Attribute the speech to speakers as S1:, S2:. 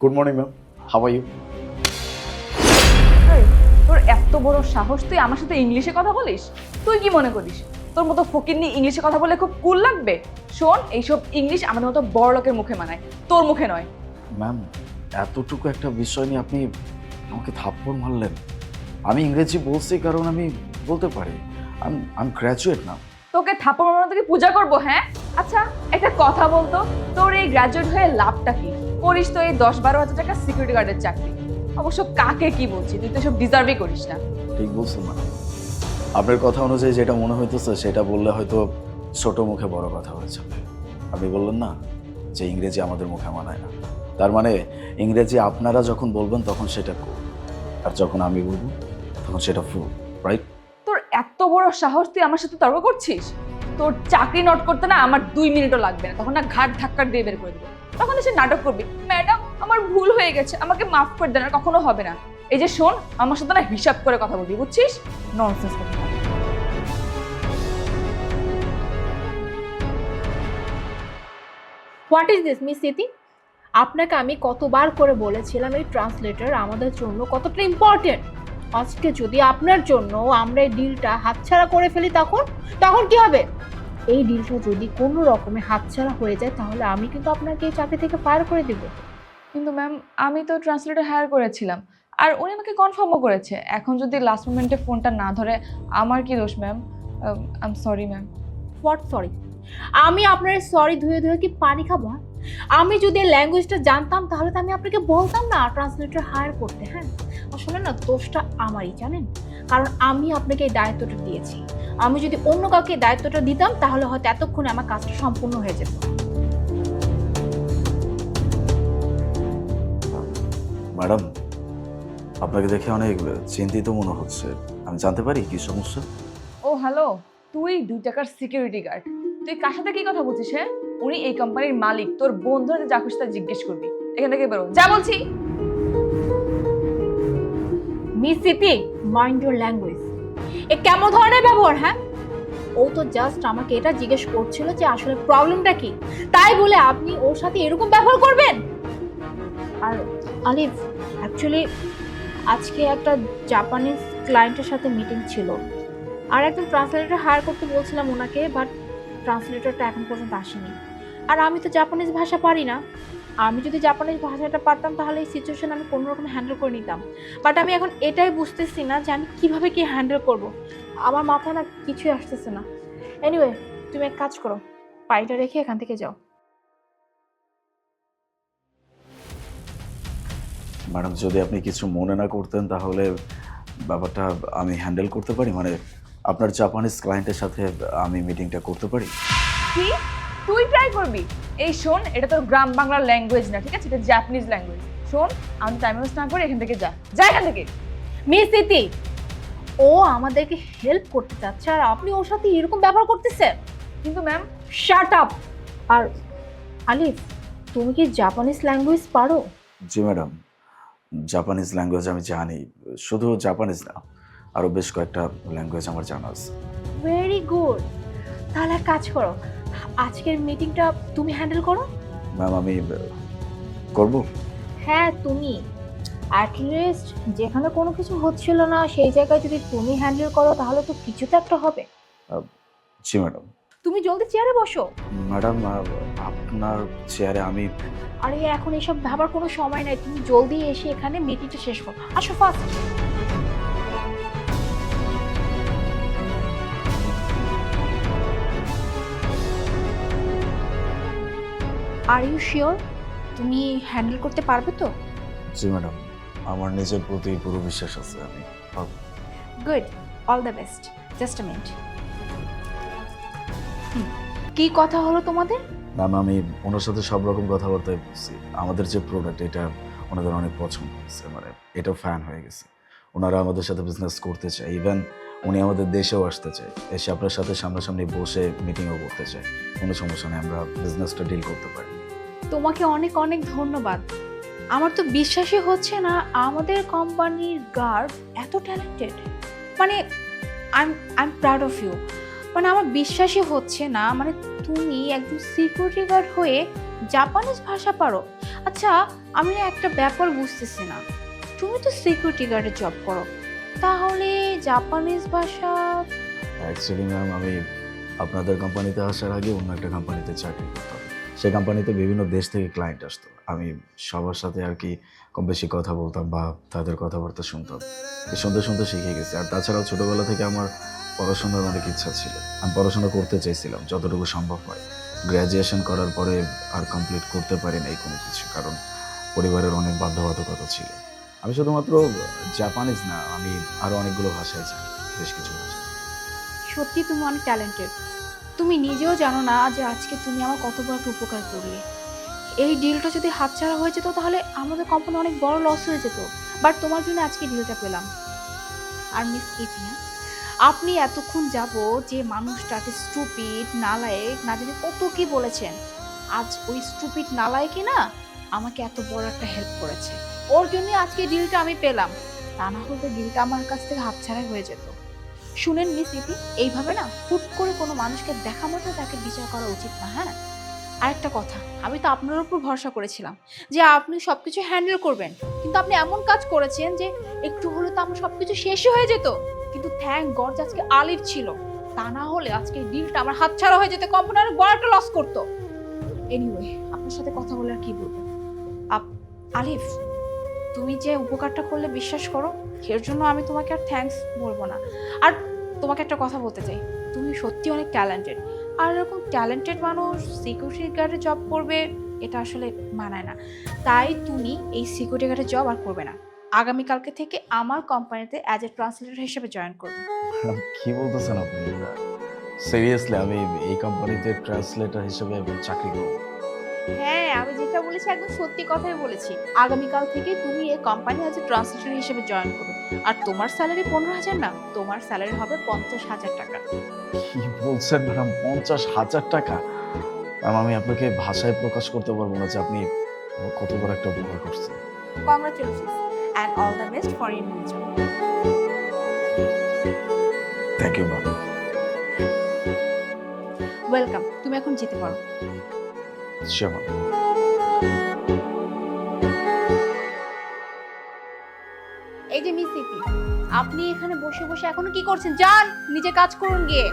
S1: Good morning ma'am how are you
S2: তোর এত বড় সাহস তুই আমার সাথে ইংলিশে কথা বলিস? তুই কি মনে করিস? তোর মতো ফকির নিয়ে ইংলিশে কথা বলে খুব কুল লাগবে? শোন এইসব ইংলিশ আমাদের মতো বড় লোকের মুখে মানায়। তোর মুখে নয়।
S1: ম্যাম এতটুকু একটা বিষয় নিয়ে আপনি আমাকে থাপ্পড় মারলেন। আমি ইংরেজি বলছি কারণ আমি বলতে পারি। আমি আমি গ্র্যাজুয়েট না
S2: তোকে থাপ্পড় মারানো থেকে পূজা করব হ্যাঁ? আচ্ছা একটা কথা বলতো তোর এই গ্রাজুয়েট হয়ে লাভটা কি? করিস তো এই দশ বারো হাজার টাকা সিকিউরিটি গার্ডের চাকরি। অবশ্য কাকে কি বলছি? তুই তো সব ডিজার্ভই করিস না।
S1: ঠিক বলছো ম্যাডাম আপনার কথা অনুযায়ী যেটা মনে হইতেছে সেটা বললে হয়তো ছোট মুখে বড় কথা হয়ে যাবে। আপনি বললেন না যে ইংরেজি আমাদের মুখে মানায় না। তার মানে ইংরেজি আপনারা যখন বলবেন তখন সেটা cool, আর যখন আমি বলব তখন সেটা ফুল রাইট
S2: তোর এত বড় সাহস তুই আমার সাথে তর্ক করছিস? তোর চাকরি নোট করতে না আমার দুই মিনিটও লাগবে না। তখন না ঘাট ধাক্কা দিয়ে বের করে দেবো। তখন এসে নাটক করবি। ম্যাডাম, আমার ভুল হয়ে গেছে। আমাকে মাফ করে দেন কখনো হবে না। এই যে শোন, আমার সাথে না হিসাব করে কথা বলবি, বুঝছিস? ননসেন্স কথা।
S3: What is this miss Siti আপনাকে আমি কতবার করে বলেছিলাম এই ট্রান্সলেটার আমাদের জন্য কতটা ইম্পর্টেন্ট আজকে যদি আপনার জন্য আমরা এই ডিলটা হাতছাড়া করে ফেলি তখন তখন কি হবে? এই ডিলটা যদি কোনো রকমে হাতছাড়া হয়ে যায় তাহলে আমি কিন্তু আপনাকে এই চাকরি থেকে ফায়ার করে দিব।
S2: কিন্তু ম্যাম আমি তো ট্রান্সলেটর হায়ার করেছিলাম। আর উনি আমাকে কনফার্মও করেছে। এখন যদি লাস্ট মোমেন্টে ফোনটা না ধরে আমার কি দোষ ma'am I am sorry ma'am
S3: what sorry আমি আপনার সরি ধুয়ে ধুয়ে কি পানি খাব হ্যাঁ? আমি যদি ল্যাঙ্গুয়েজটা জানতাম তাহলে তো আমি আপনাকে বলতাম না ট্রান্সলেটর হায়ার করতে হ্যাঁ? আসলে না দোষটা আমারই জানেন? কারণ আমি আপনাকে এই দায়িত্বটা দিয়েছি। আমি যদি অন্য কাউকে দায়িত্বটা দিতাম তাহলে হয়তো এতক্ষণে আমার কাজটা সম্পূর্ণ হয়ে যেত।
S1: ম্যাডাম আপনাকে দেখে অনেক চিন্তিত মনে হচ্ছে। আমি জানতে পারি কি সমস্যা?
S2: Oh hello. তুই দুই টাকার সিকিউরিটি গার্ড তুই কার সাথে কি কথা বলছিস হ্যাঁ? উনি এই কোম্পানির মালিক। তোর বন্ধু হাতে যা খুশি তা জিজ্ঞেস করবি। এখান থেকে বেরো। যা বলছি।
S3: মিস সিপি মাইন্ড ইউর ল্যাঙ্গুয়েজ এ কেমন ধরনের ব্যবহার হ্যাঁ? ও তো জাস্ট আমাকে এটা জিজ্ঞেস করছিল যে আসলে প্রবলেমটা কি। তাই বলে আপনি ওর সাথে এরকম ব্যবহার করবেন? আর আলিফ অ্যাকচুয়ালি আজকে একটা জাপানিজ ক্লায়েন্টের সাথে মিটিং ছিল। আর একজন ট্রান্সলেটর হায়ার করতে বলছিলাম ওনাকে বাট ট্রান্সলেটরটা এখন পর্যন্ত আসেনি। আর আমি তো জাপানিজ ভাষা পারি না। আমি যদি জাপানিজ ভাষাটা পারতাম তাহলে এই সিচুয়েশান আমি কোনো রকম হ্যান্ডেল করে নিতাম। বাট আমি এখন এটাই বুঝতেছি না যে আমি কীভাবে কি হ্যান্ডেল করব। আমার মাথায় না কিছুই আসতেছে না। এনিওয়ে তুমি এক কাজ করো পাইটা রেখে এখান থেকে যাও।
S1: ম্যাডাম যদি আপনি কিছু মনে না করতেন তাহলে ব্যাপারটা আমি হ্যান্ডেল করতে পারি? মানে আপনার জাপানিজ ক্লায়েন্টের সাথে আমি মিটিংটা করতে পারি?
S2: কি? তুই ট্রাই করবি। এই শোন এটা তোর গ্রাম বাংলার ল্যাঙ্গুয়েজ না ঠিক আছে? এটা জাপানিজ ল্যাঙ্গুয়েজ শোন আমি টাইম ওয়েস্ট না করে এখান থেকে যা। যা এখান থেকে।
S3: মিস ইতি ও আমাদেরকে হেল্প করতে চাচ্ছে আর আপনি ওর সাথে এরকম ব্যবহার করতেছেন?
S2: কিন্তু ম্যাম
S3: শার্ট আপ আর আলিফ তুমি কি জাপানিজ ল্যাঙ্গুয়েজ পারো?
S1: জি ম্যাডাম জাপানিজ ল্যাঙ্গুয়েজ আমি জানি শুধু জাপানিজ না আরও বেশ কয়েকটা ল্যাঙ্গুয়েজ আমার জানা আছে।
S3: ভেরি গুড তাহলে এক কাজ করো আজকের মিটিংটা তুমি হ্যান্ডেল করো।
S1: ম্যাম আমি করব?
S3: হ্যাঁ তুমি। অ্যাটলিস্ট যেখানে কোনো কিছু হচ্ছিল না সেই জায়গায় যদি তুমি হ্যান্ডেল করো তাহলে তো কিছু তো একটা হবে।
S1: জি ম্যাডাম
S3: তুমি জলদি চেয়ারে বসো।
S1: ম্যাডাম আপনার চেয়ারে আমি
S3: আরে এখন এসব ভাবার কোনো সময় নাই। তুমি জলদি এসে এখানে মিটিংটা শেষ করো। আসো ফার্স্ট আর ইউ শিওর তুমি হ্যান্ডেল করতে পারবে তো?
S1: জি ম্যাডাম। আমার নিজের প্রতি পুরো বিশ্বাস আছে আমি পারব।
S3: Good all the best just a minute কি কথা হলো তোমাদের?
S1: ম্যাম আমি ওনার সাথে সব রকম কথাবার্তায় বলছি। আমাদের যে প্রোডাক্ট এটা ওনাদের অনেক পছন্দ হয়েছে মানে এটা ফ্যান হয়ে গেছে। ওনারা আমাদের সাথে বিজনেস করতে চায়। ইভেন উনি আমাদের দেশেও আসতে চায়। এসে আপনার সাথে সামনাসামনি বসে মিটিংও করতে চায়। কোনো সমস্যা নেই আমরা বিজনেসটা ডিল করতে পারি।
S3: তোমাকে অনেক অনেক ধন্যবাদ। আমার তো বিশ্বাসই হচ্ছে না আমাদের কোম্পানির গার্ড এত ট্যালেন্টেড মানে I I am proud of you মানে আমার বিশ্বাসই হচ্ছে না মানে তুমি একজন সিকিউরিটি গার্ড হয়ে জাপানিজ ভাষা পারো। আচ্ছা আমি একটা ব্যাপার বুঝতেছি না। তুমি তো সিকিউরিটি গার্ডে জব করো। তাহলে জাপানিজ ভাষা
S1: অ্যাকচুয়ালি ম্যাম আমি আপনাদের কোম্পানিতে আসার আগে অন্য একটা কোম্পানিতে চাকরি করতাম। সেই কোম্পানিতে বিভিন্ন দেশ থেকে ক্লায়েন্ট আসতো। আমি সবার সাথে আর কি কম বেশি কথা বলতাম বা তাদের কথাবার্তা শুনতাম। শুনতে শুনতে শিখে গেছি। আর তাছাড়াও ছোটোবেলা থেকে আমার পড়াশোনার অনেক ইচ্ছা ছিল। আমি পড়াশোনা করতে চাইছিলাম যতটুকু সম্ভব হয়। গ্র্যাজুয়েশন করার পরে আর কমপ্লিট করতে পারি নাই কোনো কিছু কারণ পরিবারের অনেক বাধ্যবাধকতা ছিল। আমি শুধুমাত্র জাপানিজ না, আমি আরও অনেকগুলো ভাষায় জানি, বেশ কিছু ভাষা
S3: সত্যি তুমি অনেক ট্যালেন্টেড তুমি নিজেও জানো না যে আজকে তুমি আমার কত বড় একটা উপকার করলে। এই ডিলটা যদি হাতছাড়া হয়ে যেত তাহলে আমাদের কোম্পানি অনেক বড় লস হয়ে যেত। বাট তোমার জন্য আজকে ডিলটা পেলাম। আর মিস ইতিয়া আপনি এতক্ষণ যাব যে মানুষটাকে স্টুপিড নালায়েক, না জানি কত কি বলেছেন, আজ ওই স্টুপিড নালায়েকই না আমাকে এত বড় একটা হেল্প করেছে। ওর জন্য আজকে ডিলটা আমি পেলাম। তা না হলে ডিলটা আমার কাছ থেকে হাতছাড়াই হয়ে যেত। শুনেন মিস ইতি এইভাবে না হুট করে কোনো মানুষকে দেখা মতো তাকে বিচার করা উচিত না হ্যাঁ? আরেকটা কথা, আমি তো আপনার উপর ভরসা করেছিলাম যে আপনি সব কিছু হ্যান্ডেল করবেন। কিন্তু আপনি এমন কাজ করেছেন যে একটু হলে তো আমার সব কিছু শেষই হয়ে যেত। কিন্তু থ্যাংক গড আজকে আলিফ ছিল। তা না হলে আজকে ডিলটা আমার হাতছাড়া হয়ে যেতে কোম্পানি একটা লস করতো। এনিওয়ে আপনার সাথে কথা বলে আর কি বলব? আপ আলিফ তুমি যে উপকারটা করলে বিশ্বাস করো এর জন্য আমি তোমাকে আর থ্যাঙ্কস বলব না। আর তোমাকে একটা কথা বলতে চাই তুমি সত্যি অনেক ট্যালেন্টেড আর এরকম ট্যালেন্টেড মানুষ সিকিউরিটি গার্ডে জব করবে এটা আসলে মানায় না। তাই তুমি এই সিকিউরিটি গার্ডে জব আর করবে না। আগামীকালকে থেকে আমার কোম্পানিতে অ্যাজ এ ট্রান্সলেটর হিসেবে জয়েন করবে।
S1: ম্যাডাম, কি বলতেছেন আপনি? সিরিয়াসলি আমি এই কোম্পানিতে ট্রান্সলেটর হিসেবে চাকরি করব।
S3: হ্যাঁ আমি যেটা বলেছি একদম সত্যি কথাই বলেছি। আগামীকাল থেকে তুমি এই কোম্পানি এ ট্রান্সলেটর হিসেবে জয়েন করবে। আর তোমার স্যালারি পনেরো হাজার না তোমার স্যালারি হবে পঞ্চাশ হাজার টাকা।
S1: কি বলছেন ম্যাডাম পঞ্চাশ হাজার টাকা? ম্যাম আমি আপনাকে ভাষায় প্রকাশ করতে পারব না যে আপনি কত বড় একটা উপকার করছেন।
S3: And all the best for your new job.
S1: Thank you ma'am
S3: welcome তুমি এখন যেতে পারো।
S1: শিওর
S3: এই যে মিস আপনি এখানে বসে বসে এখনও কি করছেন? যান, নিজে কাজ করুন গিয়ে।